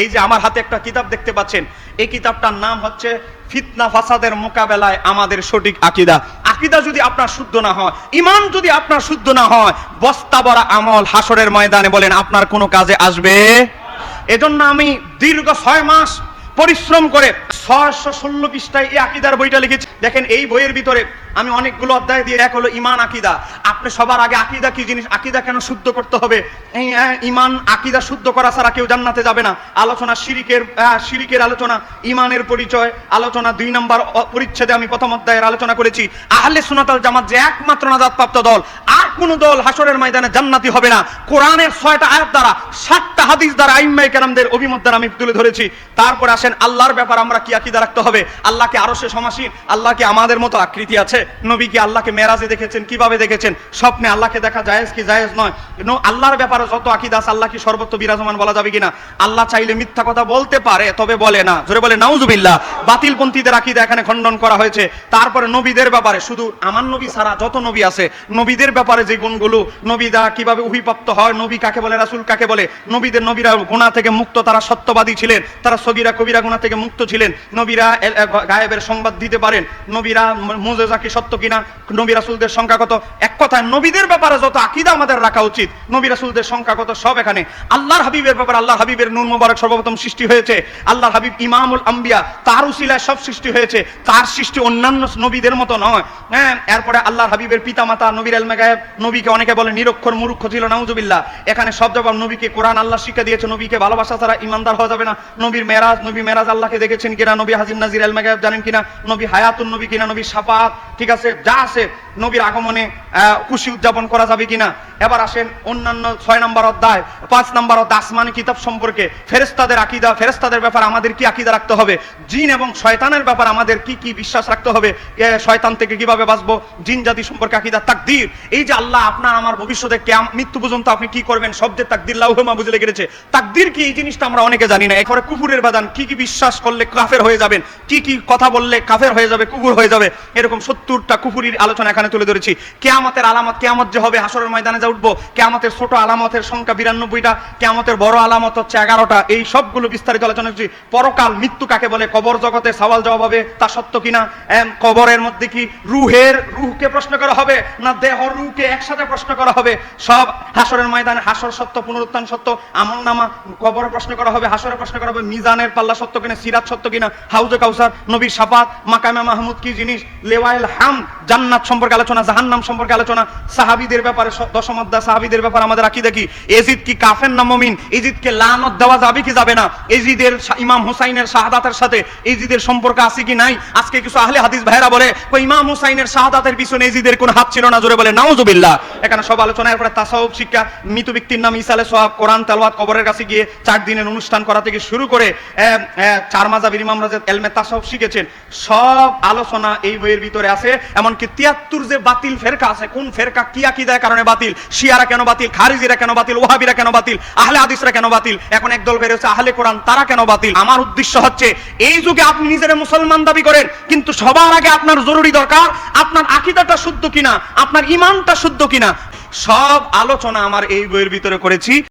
এই যে আমার হাতে একটা কিতাব দেখতে পাচ্ছেন, এই কিতাবটার নাম হচ্ছে ফিতনা ফাসাদের মোকাবেলায় আমাদের সঠিক আকিদা। আকিদা যদি আপনার শুদ্ধ না হয়, ইমান যদি আপনার শুদ্ধ না হয়, বস্তা বড়া আমল হাসরের ময়দানে বলেন, আপনার কোনো কাজে আসবে? এজন্য আমি দীর্ঘ ছয় মাস পরিশ্রম করে ছয়শো ষোলো পৃষ্ঠায় এই আকিদার বইটা লিখেছি। দেখেন, এই বইয়ের ভিতরে আমি অনেকগুলো অধ্যায় দিয়ে এক হলো ইমান আকিদা। আপনি সবার আগে আকিদা কি জিনিস? আকিদা কেন শুদ্ধ করতে হবে? ইমান আকিদা শুদ্ধ করা ছাড়া কেউ জান্নাতে যাবে না। আলোচনা শিরিকের শিরিকের আলোচনা ইমানের পরিচয়, আলোচনা দুই নম্বর পরিচ্ছেদে আমি প্রথম অধ্যায়ের আলোচনা করেছি। আহলে সুনাতাল জামাত যে একমাত্র নাজাত প্রাপ্ত দল, আর কোন দল হাসরের ময়দানে জান্নাতি হবে না। কোরআনের ছয়টা আয়াত দ্বারা সাতটা হাদিস দ্বারা আইম্মাই কেরামদের অভিমত দ্বারা আমি তুলে ধরেছি। তারপর আসেন, আল্লাহর ব্যাপার আমরা কি আকিদা রাখতে হবে? আল্লাহকে আরও সে সমাসীন? আল্লাহকে আমাদের মতো আকৃতি আছে? নবী কি আল্লাহকে মেরাজে দেখেছেন, কীভাবে দেখেছেন? স্বপ্নে আল্লাহকে দেখা জায়েজ কি জায়েজ নয়? আল্লাহর ব্যাপারে যত আকিদা আছে, আল্লাহ কি সর্বত্র বিরাজমান বলা যাবে কিনা? আল্লাহ চাইলে মিথ্যা কথা বলতে পারে, তবে বলে না। জোরে বলে, নাউজুবিল্লাহ। বাতিলপন্থীদের আকিদা এখানে খণ্ডন করা হয়েছে। তারপরে নবীদের ব্যাপারে, শুধু আমার নবী ছাড়া যত নবী আছে, নবীদের ব্যাপারে যে গুণগুলো নবীদা কীভাবে অভিপ্রাপ্ত হয়, নবী কাকে বলে, রাসুল কাকে বলে নবীদের নবীরা গুণা থেকে মুক্ত, তারা সত্যবাদী ছিলেন। তারা সগিরা, কবিরা গুণা থেকে মুক্ত ছিলেন। নবীরা গায়েবের সংবাদ দিতে পারেন। নবীরা মুজেজা কি সত্য কিনা, নবী রাসূলদের সংখ্যা কত? এক কথায়, নবীদের ব্যাপারে যত আকীদা আমাদের রাখা উচিত, নবী রাসূলদের সংখ্যা কত সব এখানে। আল্লাহর হাবিবের ব্যাপারে, আল্লাহর হাবিবের নূর মুবারক সর্বপ্রথম সৃষ্টি হয়েছে। আল্লাহর হাবিব ইমামুল আম্বিয়া, তার উসিলায় সব সৃষ্টি হয়েছে। তার সৃষ্টি অন্যান্য নবীদের মতো নয়। হ্যাঁ এরপরে আল্লাহর হাবিবের পিতামাতা নবীর এলমে গায়েব নবীকে অনেকে বলে নিরক্ষর মুরুক্ষ ছিল, নাউজুবিল্লাহ। এখানে সব জবাব নবীকে, কোরআন আল্লাহ শিক্ষা দিয়েছে নবীকে ভালোবাসা ছাড়া ইমানদার হওয়া যাবে না। নবীর মেরাজ নবী মেরাজ আল্লাহকে দেখেছেন কিনা? নবী হাজির নাজির আল মেগাব জানেন কিনা? নবী হায়াতুন নবী কিনা? নবী সাফাত ঠিক আছে? যা আছে নবীর আগমনে খুশি উদযাপন করা যাবে কিনা? এবার আসেন অন্যান্য ছয় নম্বর অধ্যায়, পাঁচ নম্বর অধ্যায়, আসমানি কিতাব সম্পর্কে। ফেরেস্তাদের আকিদা ফেরেস্তাদের ব্যাপার আমাদের কি আকিদা রাখতে হবে? জিন এবং শয়তানের ব্যাপার আমাদের কি কি বিশ্বাস রাখতে হবে? শয়তান থেকে কীভাবে বাঁচবো? জিন জাতি সম্পর্কে আকিদা, তাকদির। এই যে আল্লাহ আপনার আমার ভবিষ্যতে কেম মৃত্যু পর্যন্ত আপনি কি করবেন? শব্দের তাকদির লাউহেমা বুঝে লেগে গেছে তাকদির কি এই জিনিসটা আমরা অনেকে জানি না। এরপরে কুকুরের বাদান, কি কি বিশ্বাস করলে কাফের হয়ে যাবেন? কি কি কথা বললে কাফের হয়ে যাবে কুকুর হয়ে যাবে? এরকম সত্তরটা কুফুরির আলোচনা এখানে তুলে ধরেছি। কেয়ামতের আলামত, কেয়ামত যে হবে হাসরের ময়দানে যা উঠবো, কেয়ামতের ছোট আলামতের সংখ্যা বিরানব্বইটা, কেয়ামতের বড় আলামত হচ্ছে এগারোটা। এই সবগুলো বিস্তারিত আলোচনা করছি। পরকাল মৃত্যু কাকে বলে, কবর জগতে সওয়াল জবাব হবে, তা সত্য কিনা? কবরের মধ্যে কি রুহের রুহকে প্রশ্ন করা হবে, না দেহ রুহকে একসাথে প্রশ্ন করা হবে? সব হাসরের ময়দানে হাসর সত্য, পুনরুত্থান সত্য, আমল নামা, কবরে প্রশ্ন করা হবে হাসরে প্রশ্ন করা হবে, মিজানের পাল্লা সত্য কিনা, সিরাত সত্য কিনা? হাউজে কাউসার, নবীর সাফাত, মাকামে মাহমুদ কি জিনিস? লেওয়াইল হাম, জান্নাত সম্পর্কে আলোচনা, জাহান্নাম সম্পর্কে আলোচনা, সাহাবীদের ব্যাপারে দশম অধ্যায় সাহাবীদের ব্যাপারে আমাদের আকিদা কি? এজিদ কি কাফের না মমিন? এজিদকে লানত দেওয়া যাবে কি যাবে না? এজিদের ইমাম হুসাইনের শাহাদাতের সাথে এজিদের সম্পর্ক আছে কি নাই? আজকে কিছু আহলে হাদিস ভাইরা বলে, "কই, ইমাম হুসাইনের শাহাদাতের পিছনে এজিদের কোন হাত ছিল না? জোরে বলে, নাউজুবিল্লাহ। এখানে সব আলোচনা, এরপরে তাসাউফ শিক্ষা, মৃত ব্যক্তির নাম ইসালে সোহাব কোরআন তেলাওয়াত কবরের কাছে গিয়ে চার দিনের অনুষ্ঠান করা থেকে শুরু করে চার মাজাবির ইমাম রাজা এলমে তাসাউফ শিখেছেন। সব আলোচনা এই বইয়ের ভিতরে আছে, এমনকি তিয়াত্তর যে বাতিল ফেরকা আছে, কোন ফেরকা কি আকিদার কারণে বাতিল? শিয়ারা কেন বাতিল? খারিজিরা কেন বাতিল? ওহাবিরা কেন বাতিল? আহলে হাদিসরা কেন বাতিল? এখন একদল বের হচ্ছে আহলে কোরআন, তারা কেন বাতিল? আমার উদ্দেশ্য হচ্ছে, এই যুগে আপনি নিজের মুসলমান দাবি করেন, কিন্তু সবার আগে আপনার জরুরি দরকার, আপনার আকিদাটা শুদ্ধ কিনা, আপনার ইমানটা শুদ্ধ কিনা। সব আলোচনা আমার এই বইয়ের ভিতরে করেছি।